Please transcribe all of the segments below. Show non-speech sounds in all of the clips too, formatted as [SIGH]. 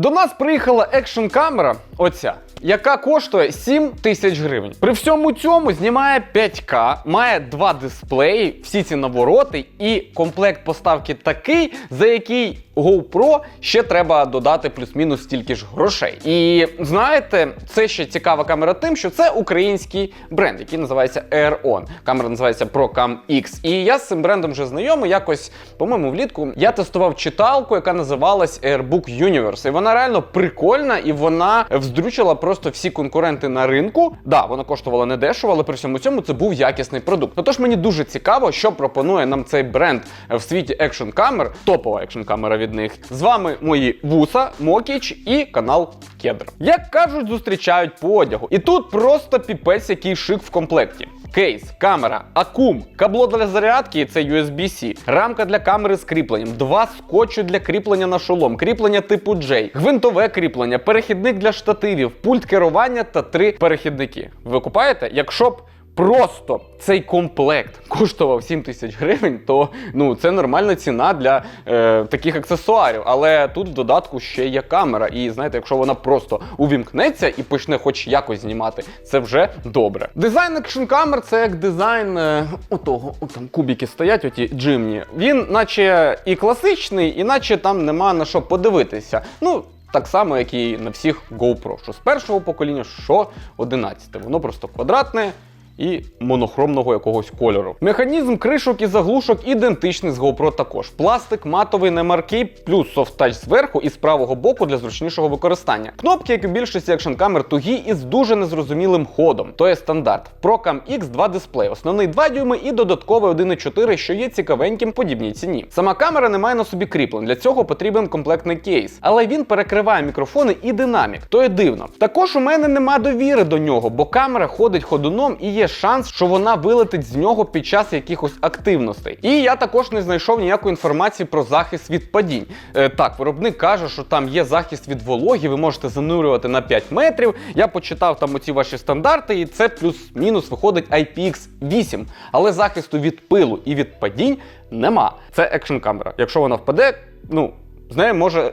До нас приїхала екшн камера, оця, яка коштує 7 тисяч гривень. При всьому цьому знімає 5К, має два дисплеї, всі ці навороти, і комплект поставки такий, за який GoPro ще треба додати плюс-мінус стільки ж грошей. І знаєте, це ще цікава камера тим, що це український бренд, який називається Aeron. Камера називається ProCam X. І я з цим брендом вже знайомий. Якось, по-моєму, влітку я тестував читалку, яка називалась Airbook Universe. І вона реально прикольна, і вона вздрючила просто всі конкуренти на ринку. Да, вона коштувала не дешево, але при всьому цьому це був якісний продукт. Ну, Тож мені дуже цікаво, що пропонує нам цей бренд в світі екшн камер, топова екшн камера від них. З вами мої вуса, Мокіч і канал Кедр. Як кажуть, зустрічають по одягу. І тут просто піпець, який шик в комплекті. Кейс, камера, акум, кабло для зарядки, це USB-C, рамка для камери з кріпленням, два скотчі для кріплення на шолом, кріплення типу J, гвинтове кріплення, перехідник для штативів, пульт керування та три перехідники. Ви купаєте? Якщо б просто цей комплект коштував 7 тисяч гривень, то ну це нормальна ціна для е, таких аксесуарів. Але тут в додатку ще є камера. І знаєте, якщо вона просто увімкнеться і почне хоч якось знімати, це вже добре. Дизайн екшн камер це як дизайн е, отого, от там кубики стоять, оті джимні. Він, наче і класичний, і наче там нема на що подивитися. Ну. Так само, як і на всіх GoPro, що з першого покоління, що 11. Воно просто квадратне, і монохромного якогось кольору. Механізм кришок і заглушок ідентичний з GoPro також. Пластик матовий не маркий, плюс софт-тач зверху і з правого боку для зручнішого використання. Кнопки, як і більшості екшн камер, тугі і з дуже незрозумілим ходом. То є стандарт. ProCam X 2 дисплей, основний 2 дюйми і додатковий 1,4, що є цікавеньким подібній ціні. Сама камера не має на собі кріплень. Для цього потрібен комплектний кейс, але він перекриває мікрофони і динамік. То є дивно. Також у мене нема довіри до нього, бо камера ходить ходуном і є шанс, що вона вилетить з нього під час якихось активностей. І я також не знайшов ніякої інформації про захист від падінь. Е, так, виробник каже, що там є захист від вологі, ви можете занурювати на 5 метрів. Я почитав там оці ваші стандарти, і це плюс-мінус виходить IPX8. Але захисту від пилу і від падінь нема. Це екшн камера. Якщо вона впаде, ну з нею може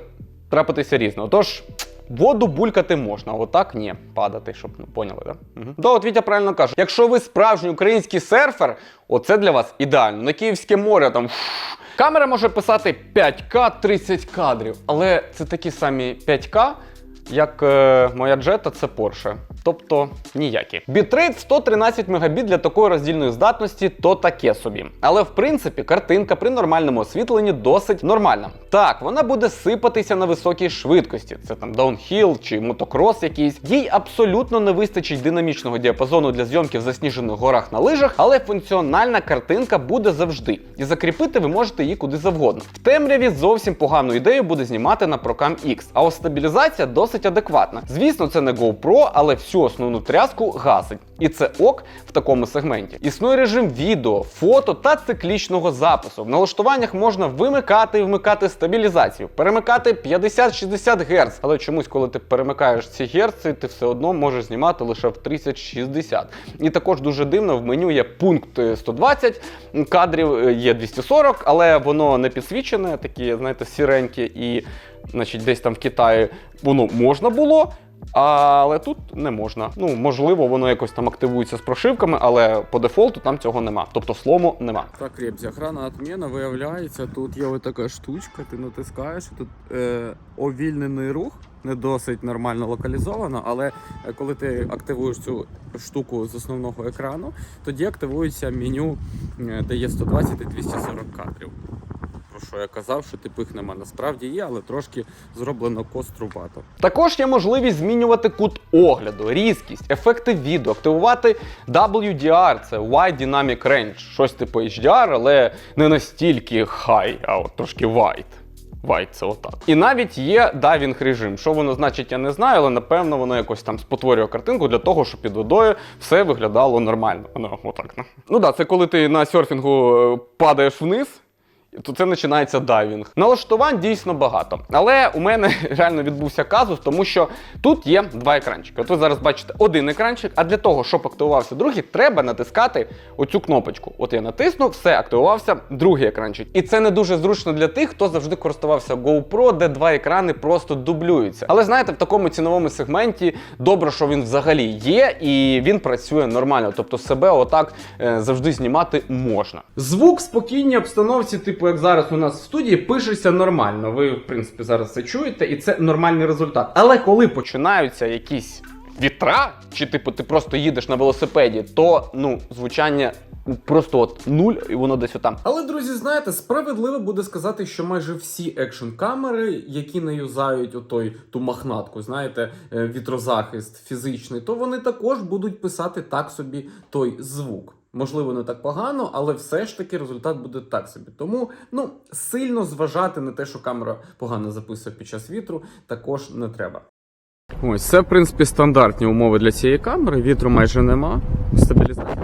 трапитися різно. Отож. Воду булькати можна, а отак ні, падати, щоб ну поняли, да? Угу. Да, от Вітя правильно каже. Якщо ви справжній український серфер, оце для вас ідеально. На Київське море там. Камера може писати 5К 30 кадрів, але це такі самі 5К, як е, моя джета, це Porsche. Тобто ніякі. Бітрейт 113 Мбіт для такої роздільної здатності то таке собі. Але в принципі картинка при нормальному освітленні досить нормальна. Так, вона буде сипатися на високій швидкості. Це там даунхіл чи мотокрос якийсь. Їй абсолютно не вистачить динамічного діапазону для зйомки в засніжених горах на лижах, але функціональна картинка буде завжди. І закріпити ви можете її куди завгодно. В темряві зовсім погану ідею буде знімати на Procam X, а ось стабілізація досить адекватна. Звісно, це не GoPro, але всю основну тряску гасить. І це ок в такому сегменті. Існує режим відео, фото та циклічного запису. В налаштуваннях можна вимикати і вмикати стабілізацію, перемикати 50-60 Гц. Але чомусь, коли ти перемикаєш ці герци, ти все одно можеш знімати лише в 30-60. І також дуже дивно в меню є пункт е, 120 кадрів, е, є 240, але воно не підсвічене, такі, знаєте, сіренькі, і значить, десь там в Китаї воно можна було. Але тут не можна. Ну, можливо, воно якось там активується з прошивками, але по дефолту там цього нема. Тобто слому нема. Так, Ребзі, охрана отмена, виявляється, тут є ось така штучка, ти натискаєш, тут е, овільнений рух, не досить нормально локалізовано, але е, коли ти активуєш цю штуку з основного екрану, тоді активується меню, е, де є 120 і 240 кадрів. Про що я казав, що їх нема. Насправді є, але трошки зроблено кострувато. Також є можливість змінювати кут огляду, різкість, ефекти відео, активувати WDR, це Wide Dynamic Range, щось типу HDR, але не настільки high, а от трошки wide. Вайт, це отак. І навіть є дайвінг режим. Що воно значить, я не знаю, але напевно воно якось там спотворює картинку для того, щоб під водою все виглядало нормально. Воно отак. Ну, ну да, це коли ти на серфінгу е, падаєш вниз. То це починається дайвінг. Налаштувань дійсно багато. Але у мене [LAUGHS] реально відбувся казус, тому що тут є два екранчики. От ви зараз бачите один екранчик, а для того, щоб активувався другий, треба натискати оцю кнопочку. От я натиснув, все, активувався другий екранчик. І це не дуже зручно для тих, хто завжди користувався GoPro, де два екрани просто дублюються. Але знаєте, в такому ціновому сегменті добре, що він взагалі є, і він працює нормально. Тобто себе отак е, завжди знімати можна. Звук спокійній обстановці, типу як зараз у нас в студії, пишеться нормально. Ви, в принципі, зараз це чуєте, і це нормальний результат. Але коли починаються якісь вітра, чи типу ти просто їдеш на велосипеді, то ну звучання. Просто от нуль, і воно десь отам. Але, друзі, знаєте, справедливо буде сказати, що майже всі екшн камери, які не юзають отой ту махнатку, знаєте, е, вітрозахист фізичний, то вони також будуть писати так собі той звук. Можливо, не так погано, але все ж таки результат буде так собі. Тому ну сильно зважати на те, що камера погано записує під час вітру, також не треба. Ось це, в принципі, стандартні умови для цієї камери. Вітру майже нема. Стабілізація.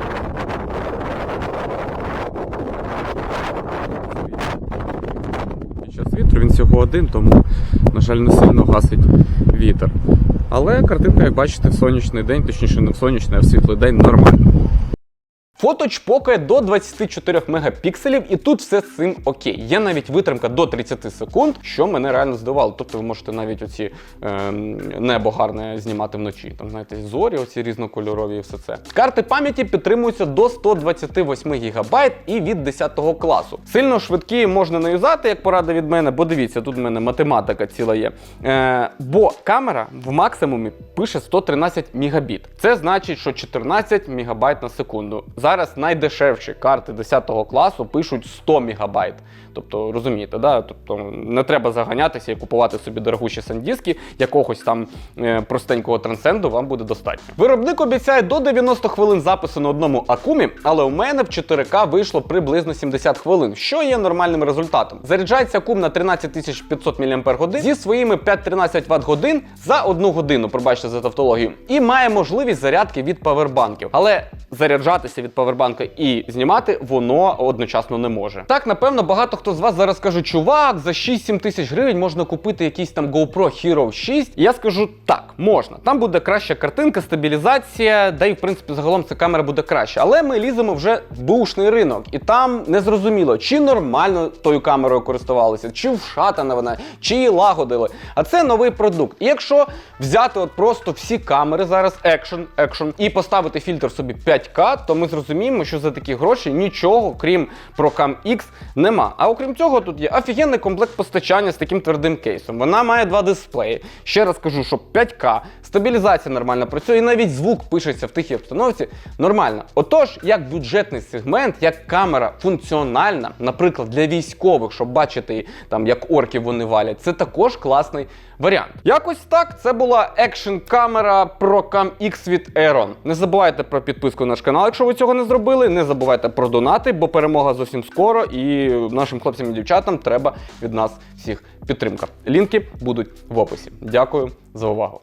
Під час вітру він всього один, тому, на жаль, не сильно гасить вітер. Але картинка, як бачите, в сонячний день, точніше не в сонячний, а в світлий день нормальна. Фото чпокає до 24 мегапікселів, і тут все з цим окей. Є навіть витримка до 30 секунд, що мене реально здивувало. Тобто ви можете навіть оці е, небо гарне знімати вночі. Там знаєте, зорі, оці різнокольорові і все це. Карти пам'яті підтримуються до 128 ГБ і від 10 класу. Сильно швидкі можна не юзати, як порада від мене, бо дивіться, тут в мене математика ціла є. Е, бо камера в максимумі пише 113 мегабіт. Це значить, що 14 мегабайт на секунду. Зараз найдешевші карти 10 класу пишуть 100 мегабайт. Тобто, розумієте, да? тобто не треба заганятися і купувати собі дорогущі сандіски, якогось там е, простенького трансценду вам буде достатньо. Виробник обіцяє до 90 хвилин запису на одному акумі, але у мене в 4К вийшло приблизно 70 хвилин, що є нормальним результатом. Заряджається акум на 13500 мАч зі своїми 5-13 Вт годин за одну годину, пробачте за тавтологію, і має можливість зарядки від павербанків. Але заряджатися від павербанка і знімати воно одночасно не може. Так, напевно, багато хто з вас зараз каже, чувак, за 6-7 тисяч гривень можна купити якийсь там GoPro Hero 6. І я скажу так, можна. Там буде краща картинка, стабілізація, да і в принципі загалом ця камера буде краще. Але ми ліземо вже в бушний ринок, і там не зрозуміло, чи нормально тою камерою користувалися, чи вшатана вона, чи її лагодили. А це новий продукт. І якщо взяти от просто всі камери зараз, екшн, екшн, і поставити фільтр собі 5К, то ми зрозуміємо, що за такі гроші нічого, крім Procam X, нема. А окрім цього, тут є офігенний комплект постачання з таким твердим кейсом. Вона має два дисплеї. Ще раз кажу, що 5К, стабілізація нормально працює, і навіть звук пишеться в тихій обстановці нормально. Отож, як бюджетний сегмент, як камера функціональна, наприклад, для військових, щоб бачити там, як орків вони валять, це також класний варіант. Якось так, це була екшн камера Procam X від Aeron. Не забувайте про підписку на наш канал, якщо ви цього не зробили. Не забувайте про донати, бо перемога зовсім скоро, і нашим хлопцям і дівчатам треба від нас всіх підтримка. Лінки будуть в описі. Дякую за увагу.